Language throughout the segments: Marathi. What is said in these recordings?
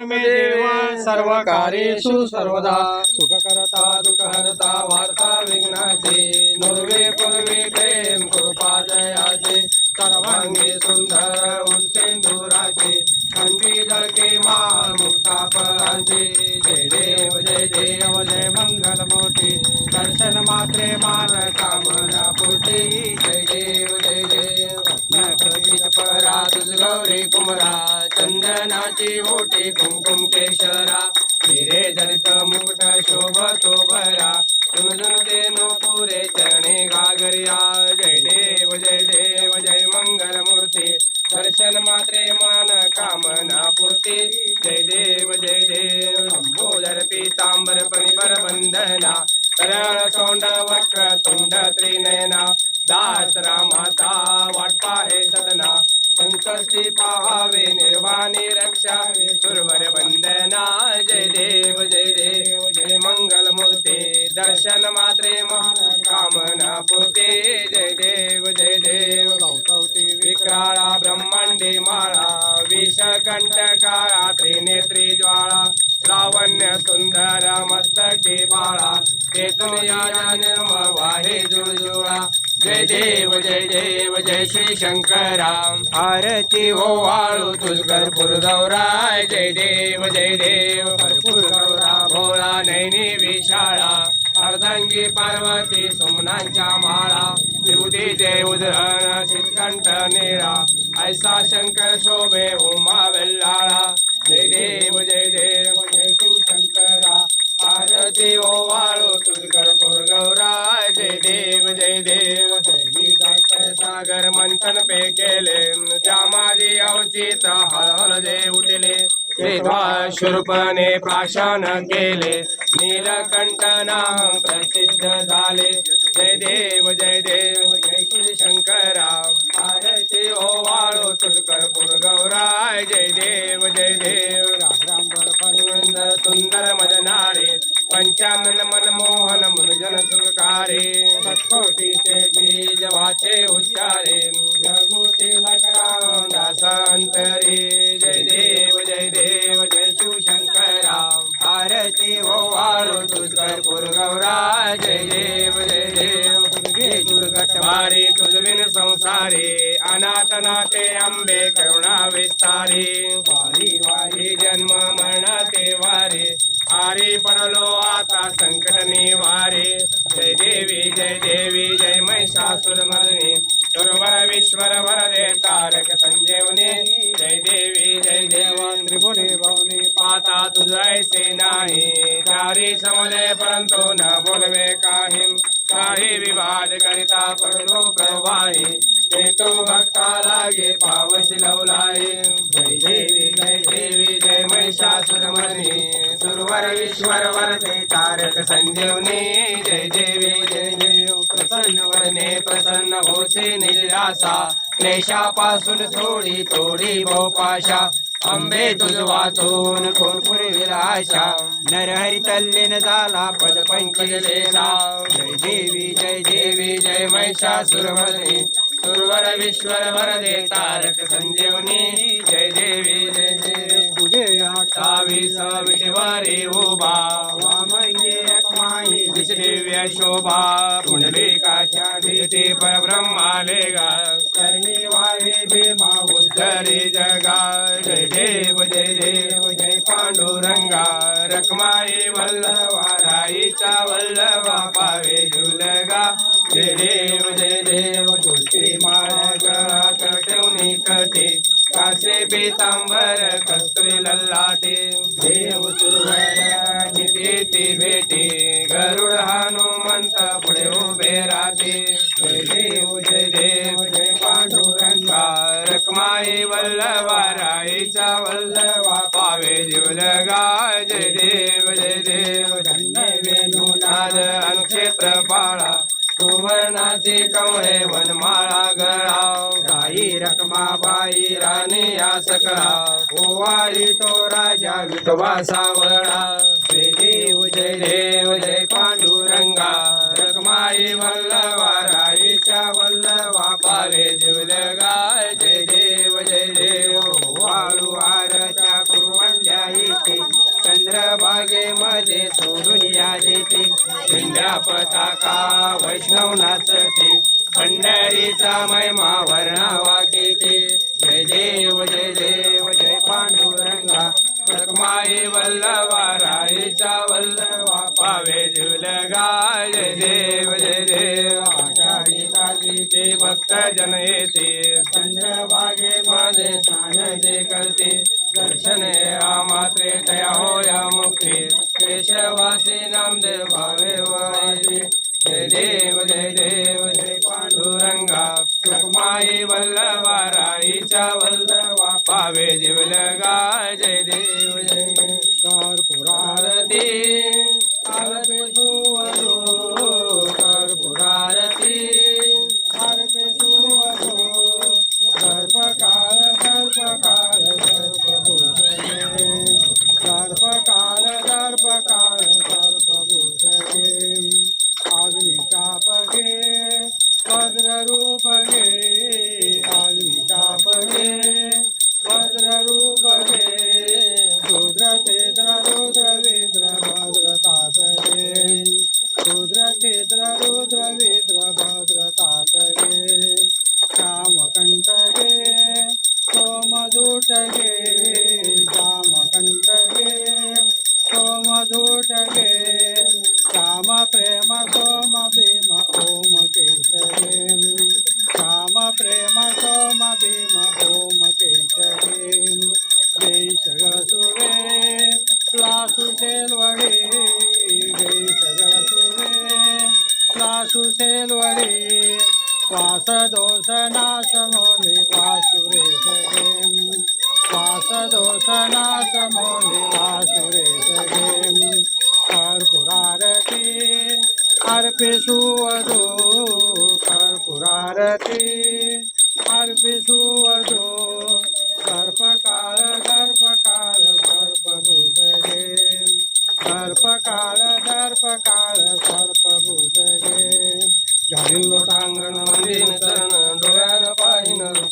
मे देवा सर्व कार्येषु सर्वदा सुखकरता दुःखहरता वार्ता विघ्नाचे। नुर्वे पूर्वे प्रेम कृपा जयाचे सर्वांगी सुंदर उलसेंदुराचे कंठी जळके माळ मुक्ता फळांचे जय देव जय देव जय मंगल मोठी दर्शन मात्रे मान कामना पूर्ती। जय देव जय देव नखचित परा तुझ गौरी कुमरा। चंदनाची ओटी कुमकुम केशरा। हिरे दलित मुकुट परिबर सरळ सोंड वक्र तुंड त्रिनयना. दास रामाचा वाटपा हे सदना. संकष्टी पाहावे निर्वाणी रक्षावे. सुरवर वंदना जय देव जय देव जय मंगल मूर्ती दर्शन मात्रे मा कामना पुरते. जय देव जय देव. विक्राळा ब्रह्मांडी माळा विषकंठकाळा जय देव जय देव जय श्री शंकरा. आरती हो वाळू तुझ भरपूर गौराय जय देव जय देव. भरपूर गौरा भोळा नैनी विशाळा अर्धांगी पार्वती सोमनांच्या माळा. विभूती जय उदरण श्रीकंठ निळा ऐसा शंकर शोभे उमा वेल्लाळा जय देव जय सागर मंथन पे केले. त्या माझी अवचित हळहळ जे उठले. शूर्पणे प्राशन केले. नीलकंठना प्रसिद्ध झाले. जय देव जय देव जय श्री शंकरा आरती ओ वाळू तुझकर गौराय जय देव जय देव. अंतरे जय देव जय देव जय शिवशंकरा। भारती हो वाळू तुझकर गौरा जय देव जय देव। तुझे दुर्गट वारे तुझविन संसारे अनाथ नाथे अंबे करुणा विस्तारे। समले परंतु न बोलवे काही काही विवाद करिता पडलो प्रवाही. ते तो भक्ता लागे पावशी लवलाई जय देवी जय देवी जय महिषासुर मर्दिनी सुरवर विश्वर वरदे तारक संजीवनी. जय देवी जय देव प्रसन्न वरणे प्रसन्न होसे निराशा. क्लेशापासून थोडी तोडी भोपाशा. अंबे तुझ वाचून कोण पुरविला आशा नरहरी तल्लीन झाला पद पंचलेला जय देवी जय देवी जय महिषासुरमर्दिनी सुरवर विश्वर वरदे तारक संजीवनी. जय देवी जय देवी. तुझे अठ्ठावीस विषवारे उभा. वामंगे माई दिव्य शोभा. पुंडलिकाच्या भीती परब्रह्माले गा करणी वाहे भीमा उद्धरे जगा जय देव जय देव जय पांडुरंगा. रखमाई वल्लवा राईचा वल्लवा पावे झुलगा जय देव जय देव तुलसी माळ गळा कटवणी कटे. कासे पीतांबर कस्तुरी लल्लाटे. देव सुरवया भेटे. गरुड हनुमंत पुढे उभे राहते. जय देव जय देव धन्य वेणुनाद अनुक्षेत्र पाळा सुवर्णाचे कवळे वनमाळा गळा गाई रकमा बाई राणी या सकळा ओवारी तो राजा विठोबा सावळा. जय देव जय देव जय पांडुरंगा रकमाई वल्लवा राईच्या वल्लवा राईचा वल्लवा पावे जुलगा जय देव जय देव आषाढी कालीचे भक्त जन येते. चंद्रभागेमध्ये स्नान जे करते. दर्शने हो या मात्रे तया होया मुक्ती. केशवासी नामदेव भावे वायते जय देव जय देव जय पांडुरंगा. सुखमाई वल्लवा राईचा वल्लवा पावे जिवलगा जय देव ವಂದೇ ಪಡೆ ವಾಸ ದೋಷ ನಾಶಮೋ ನಿವಾಸುರೇಶ ವಾಸ ದೋಷ ನಾಶಮೋ ನಿವಾಸುರೇಶ ಕರ್ಪುರಾರತಿ ಅರ್ಪಿಸುವುದು ಕರ್ಪುರಾರತಿ ಅರ್ಪಿಸುವುದು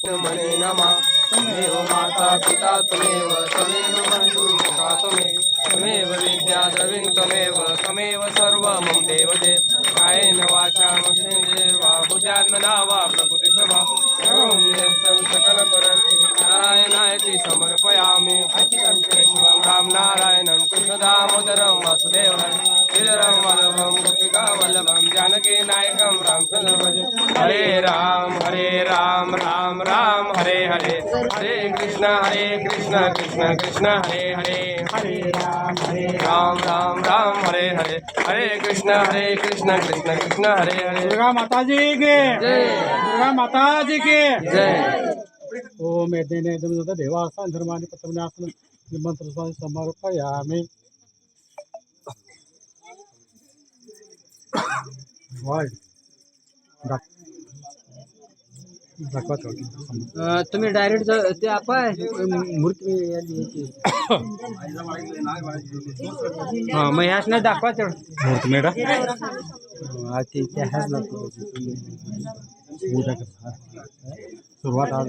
मने नमा. त्वमेव हो माता पिता त्वमेव त्वमेव बंधू सखा त्वमेव त्वमेव विद्या द्रविण त्वमेव त्वमेव सर्व मम देव देव कायेन वाचा वा बुद्ध्यात्मना वा प्रकृति सभा. सर्वं निरस्तं सकल परस्ति नारायणायति समर्पयामि. शिवं राम नारायणं कृष्णदामोदरं वासुदेवं श्रीधरं वल्लभं गोपिकावल्लभं जानकी नायकं रामचंद्र भज हरे राम हरे राम राम हरे हरे कृष्ण हरे कृष्ण कृष्ण कृष्ण हरे हरे. हरे राम हरे राम राम राम हरे हरे. हरे कृष्ण हरे कृष्ण कृष्ण कृष्ण हरे हरे. दुर्गा माता जी के दुर्गा माता जी के जय। ओम यज्ञने देवासन धर्मानि पत्रविनाशन मंत्र समर्पयामि। वाय। दाख- दाखवा. तुम्ही डायरेक्ट ते आपण मूर्ती हा मग ह्याच नाही दाखवा तेवढं मुहूर्तमेढ हा ते. उद्या करणार. सुरुवात आज